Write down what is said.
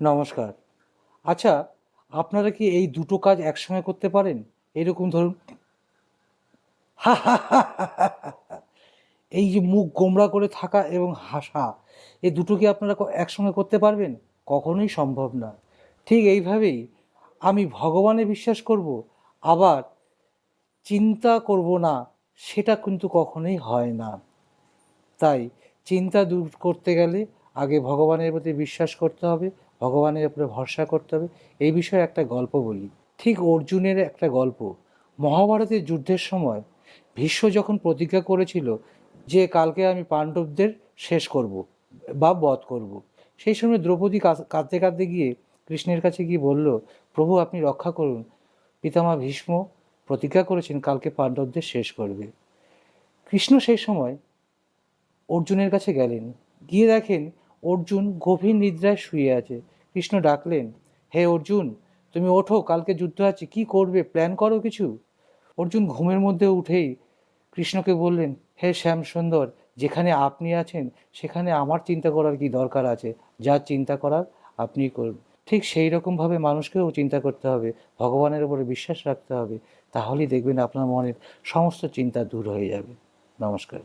নমস্কার। আচ্ছা আপনারা কি এই দুটো কাজ একসঙ্গে করতে পারেন? এরকম ধরুন এই যে মুখ গোমড়া করে থাকা এবং হাসা এই দুটো কি আপনারা একসঙ্গে করতে পারবেন? কখনোই সম্ভব না। ঠিক এইভাবেই আমি ভগবানে বিশ্বাস করব, আবার চিন্তা করব না, সেটা কিন্তু কখনোই হয় না। তাই চিন্তা দূর করতে গেলে আগে ভগবানের প্রতি বিশ্বাস করতে হবে ভগবানের উপরে ভরসা করতে হবে। এই বিষয়ে একটা গল্প বলি। ঠিক অর্জুনের একটা গল্প। মহাভারতের যুদ্ধের সময় ভীষ্ম যখন প্রতিজ্ঞা করেছিল যে কালকে আমি পাণ্ডবদের শেষ করব বা বধ করব, সেই সময় দ্রৌপদী কাঁদ- কাঁদতে কাঁদতে গিয়ে কৃষ্ণের কাছে গিয়ে বলল, প্রভু, আপনি রক্ষা করুন। পিতামা ভীষ্ম প্রতিজ্ঞা করেছেন কালকে পাণ্ডবদের শেষ করবে। কৃষ্ণ সেই সময় অর্জুনের কাছে গেলেন। গিয়ে দেখেন অর্জুন গভীর নিদ্রায় শুয়ে আছে। কৃষ্ণ ডাকলেন, হে অর্জুন, তুমি ওঠো, কালকে যুদ্ধ আছে, কি করবে প্ল্যান করো কিছু? অর্জুন ঘুমের মধ্যে উঠেই কৃষ্ণকে বললেন, হে শ্যাম সুন্দর যেখানে আপনি আছেন, সেখানে আমার চিন্তা করার কি দরকার আছে? যা চিন্তা করার, আপনি করুন। ঠিক সেই রকমভাবে মানুষকেও চিন্তা করতে হবে, ভগবানের উপরে বিশ্বাস রাখতে হবে। তাহলেই দেখবেন আপনার মনের সমস্ত চিন্তা দূর হয়ে যাবে। নমস্কার।